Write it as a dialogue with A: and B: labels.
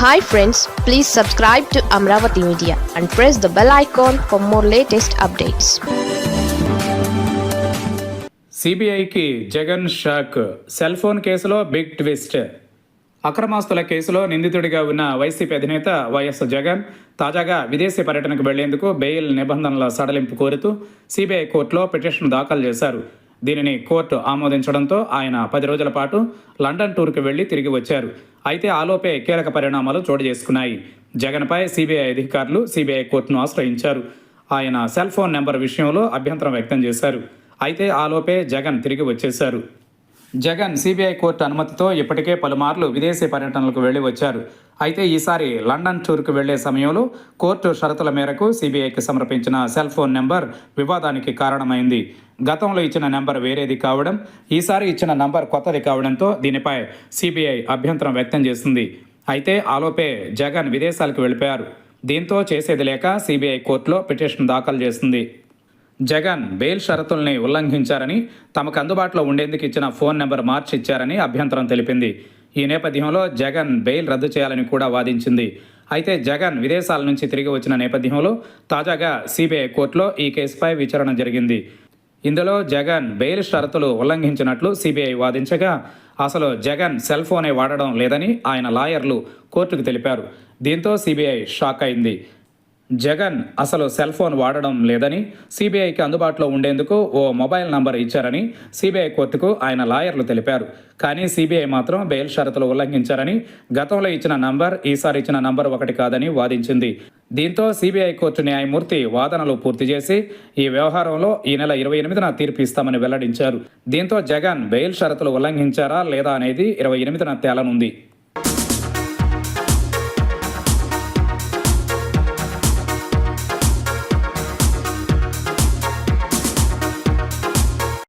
A: Hi friends please subscribe to Amaravati media and press the bell icon for more latest updates
B: సిబిఐకి Jagan shock. Cell phone కేసులో big twist. అక్రమాస్తుల కేసులో నిందితుడిగా ఉన్న YCP అధినేత YS Jagan తాజాగా విదేశీ పర్యటనకు వెళ్ళేందుకు బెయిల్ నిబంధనల సడలింపు కోరుతూ సిబిఐ కోర్టులో పిటిషన్ దాఖలు చేశారు. దీనిని కోర్టు ఆమోదించడంతో ఆయన పది రోజుల పాటు లండన్ టూర్కి వెళ్ళి తిరిగి వచ్చారు. అయితే ఆలోపే కీలక పరిణామాలు చోటు చేసుకున్నాయి. జగన్పై సిబిఐ అధికారులు సిబిఐ కోర్టును ఆశ్రయించారు. ఆయన సెల్ ఫోన్ నెంబర్ విషయంలో అభ్యంతరం వ్యక్తం చేశారు. అయితే ఆలోపే జగన్ తిరిగి వచ్చేశారు. జగన్ సిబిఐ కోర్టు అనుమతితో ఇప్పటికే పలుమార్లు విదేశీ పర్యటనలకు వెళ్ళి వచ్చారు. అయితే ఈసారి లండన్ టూర్కు వెళ్ళే సమయంలో కోర్టు షరతుల మేరకు సిబిఐకి సమర్పించిన సెల్ ఫోన్ నెంబర్ వివాదానికి కారణమైంది. గతంలో ఇచ్చిన నెంబర్ వేరేది కావడం ఈసారి ఇచ్చిన నంబర్ కొత్తది కావడంతో దీనిపై సిబిఐ అభ్యంతరం వ్యక్తం చేసింది. అయితే ఆలోపే జగన్ విదేశాలకు వెళ్ళిపోయారు. దీంతో చేసేది లేక సిబిఐ కోర్టులో పిటిషన్ దాఖలు చేసింది. జగన్ బెయిల్ షరతుల్ని ఉల్లంఘించారని తమకు అందుబాటులో ఉండేందుకు ఇచ్చిన ఫోన్ నెంబర్ మార్చి ఇచ్చారని అభ్యంతరం తెలిపింది. ఈ నేపథ్యంలో జగన్ బెయిల్ రద్దు చేయాలని కూడా వాదించింది. అయితే జగన్ విదేశాల నుంచి తిరిగి వచ్చిన నేపథ్యంలో తాజాగా సిబిఐ కోర్టులో ఈ కేసుపై విచారణ జరిగింది. ఇందులో జగన్ బెయిల్ షరతులు ఉల్లంఘించినట్లు సిబిఐ వాదించగా అసలు జగన్ సెల్ ఫోనే వాడడం లేదని ఆయన లాయర్లు కోర్టుకు తెలిపారు. దీంతో సిబిఐ షాక్ అయింది. జగన్ అసలు సెల్ ఫోన్ వాడడం లేదని సిబిఐకి అందుబాటులో ఉండేందుకు ఓ మొబైల్ నంబర్ ఇచ్చారని సిబిఐ కోర్టుకు ఆయన లాయర్లు తెలిపారు. కానీ సిబిఐ మాత్రం బెయిల్ షరతులు ఉల్లంఘించారని గతంలో ఇచ్చిన నంబర్ ఈసారి ఇచ్చిన నంబర్ ఒకటి కాదని వాదించింది. దీంతో సిబిఐ కోర్టు న్యాయమూర్తి వాదనలు పూర్తి చేసి ఈ వ్యవహారంలో ఈ నెల ఇరవై ఎనిమిదిన తీర్పు ఇస్తామని వెల్లడించారు. దీంతో జగన్ బెయిల్ షరతులు ఉల్లంఘించారా లేదా అనేది ఇరవై ఎనిమిదిన తేలనుంది.